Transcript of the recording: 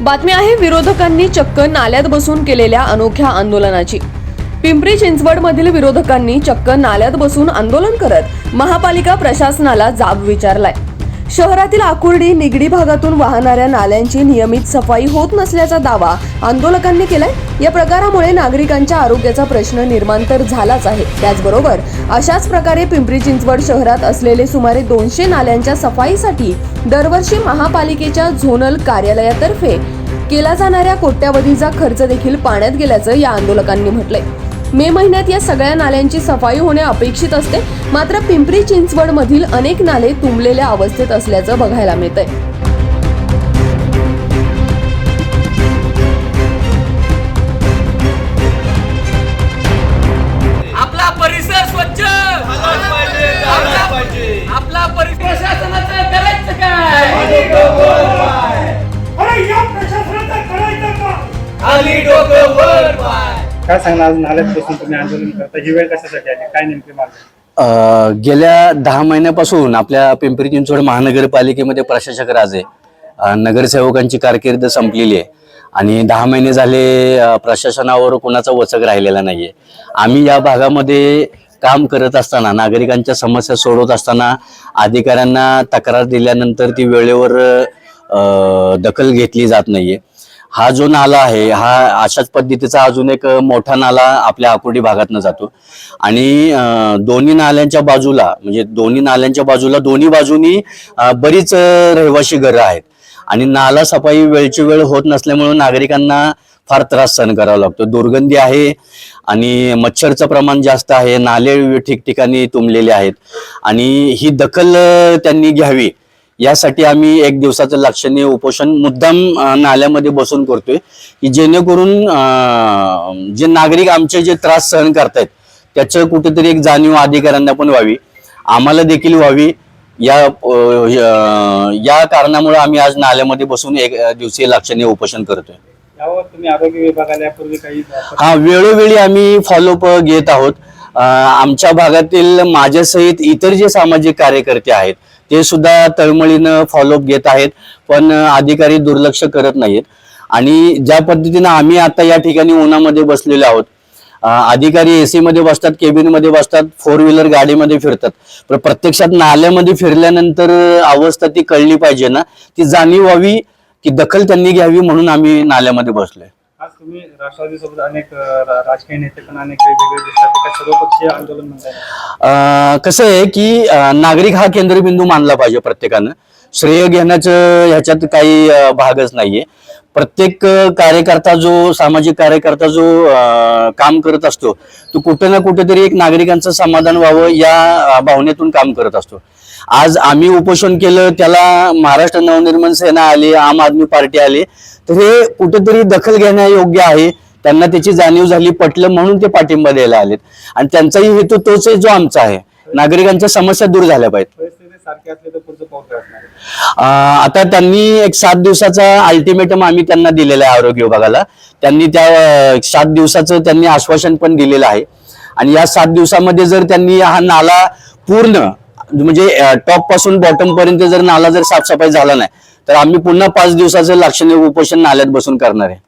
बातमी आहे विरोधकांनी चक्क नाल्यात बसून केलेल्या अनोख्या आंदोलनाची. पिंपरी चिंचवडमधील विरोधकांनी चक्क नाल्यात बसून आंदोलन करत महापालिका प्रशासनाला जाब विचारलाय. शहरातील आकुर्डी निगडी भागातून वाहणाऱ्या नाल्यांची नियमित सफाई होत नसल्याचा दावा आंदोलकांनी केलाय. या प्रकारामुळे नागरिकांच्या आरोग्याचा प्रश्न निर्माण तर झालाच आहे. त्याचबरोबर अशाच प्रकारे पिंपरी चिंचवड शहरात असलेले सुमारे दोनशे नाल्यांच्या सफाईसाठी दरवर्षी महापालिकेच्या झोनल कार्यालयातर्फे केला जाणाऱ्या कोट्यावधीचा खर्च देखील पाण्यात गेल्याचं या आंदोलकांनी म्हटलंय. मे महिन्यात या सगळ्या नाल्यांची सफाई होणे अपेक्षित असते. मात्र पिंपरी चिंचवड मधील अनेक नाले तुंबलेल्या अवस्थेत असल्याचं बघायला मिळतंय. आपला परिसर स्वच्छ! काय सांगणार आज नाल्यात बसून तुम्ही आंदोलन करता. ही वेळ कशासाठी आली? काय नेमकी मागणी? अ, गेल्या दहा महिन्यापासून आपल्या पिंपरी चिंचवड महानगरपालिकेमध्ये प्रशासक राज अ, नगरसेवकांची कारकीर्द संपलेली आहे. आणि दहा महिने झाले अ, प्रशासनावर कोणाचा वचक राहिलेला नाहीये. आम्ही या भागामध्ये काम करत असताना नागरिकांच्या समस्या सोडवत असताना अधिकाऱ्यांना तक्रार दिल्यानंतर ती वेळेवर अ, दखल घेतली जात नाहीये. हा जो नाला आहे हा अशाच पद्धतीचा अजून एक मोठा नाला आपल्या आकुर्डी भागातनं जातो. आणि दोन्ही नाल्यांच्या बाजूला म्हणजे दोन्ही नाल्यांच्या बाजूला दोन्ही बाजूनी बरीच रहिवाशी घरं आहेत. आणि नाला सफाई वेळची वेळ होत नसल्यामुळे नागरिकांना फार त्रास सहन करावा लागतो. दुर्गंधी आहे आणि मच्छरचं प्रमाण जास्त आहे नाले ठिकठिकाणी तुंबलेले आहेत. आणि ही दखल त्यांनी घ्यावी. यासाठी आम्ही एक दिवसाचं लक्षणीय उपोषण मुद्दाम नाल्यामध्ये बसून करतोय की जेणेकरून जे नागरिक आमचे जे त्रास सहन करतायत त्याचं कुठेतरी एक जाणीव अधिकाऱ्यांना पण व्हावी. आम्हाला देखील व्हावी. या य- कारणामुळे आम्ही आज नाल्यामध्ये बसून एक दिवसीय लक्षणीय उपोषण करतोय. तुम्ही आरोग्य विभागाला यापूर्वी काही हा वेळोवेळी आम्ही फॉलोअप घेत आहोत. आमच्या भागातील माझ्यासहित इतर जे सामाजिक कार्यकर्ते आहेत ते सुद्धा तळमळीनं फॉलोअप घेत आहेत पण अधिकारी दुर्लक्ष करत नाहीत. आणि ज्या पद्धतीनं आम्ही आता या ठिकाणी उन्हामध्ये बसलेलो आहोत अधिकारी एसी मध्ये बसतात केबिनमध्ये बसतात फोर व्हीलर गाडीमध्ये फिरतात. पण प्रत्यक्षात नाल्यामध्ये फिरल्यानंतर अवस्था ती कळली पाहिजे ना ती जाणीव व्हावी की दखल त्यांनी घ्यावी म्हणून आम्ही नाल्यामध्ये बसलोय. तुम्ही राष्ट्रवादी सोबत अनेक राजकीय नेते पण अनेक वेगवेगळे दिसतात. सर्वपक्षीय आंदोलन कसं आहे की नागरिक हा केंद्रबिंदू मानला पाहिजे प्रत्येकानं. श्रेय घेण्याचं ह्याच्यात काही भागच नाहीये. प्रत्येक कार्यकर्ता जो सामाजिक कार्यकर्ता जो आ, काम करत असतो तो कुठे ना कुठेतरी एक नागरिकांचं समाधान व्हावं या भावनेतून काम करत असतो. आज आम्ही उपोषण केलं त्याला महाराष्ट्र नवनिर्माण सेना आली आम आदमी पार्टी आली तर हे कुठेतरी दखल घेण्यायोग्य आहे. त्यांना त्याची जाणीव झाली पटलं म्हणून ते पाठिंबा द्यायला आलेत. आणि त्यांचाही हेतू तोच आहे जो आमचा आहे. नागरिकांच्या समस्या दूर झाल्या पाहिजेत. आता त्यांनी एक सात दिवसाचा अल्टिमेटम आम्ही त्यांना दिलेला आहे आरोग्य विभागाला. त्यांनी त्या सात दिवसाचं त्यांनी आश्वासन पण दिलेलं आहे. आणि या सात दिवसामध्ये जर त्यांनी हा नाला पूर्ण म्हणजे टॉपपासून बॉटम पर्यंत जर नाला जर साफसफाई झाला नाही तर आम्ही पुन्हा पाच दिवसाचं लक्षणीय उपोषण नाल्यात बसून करणार आहे.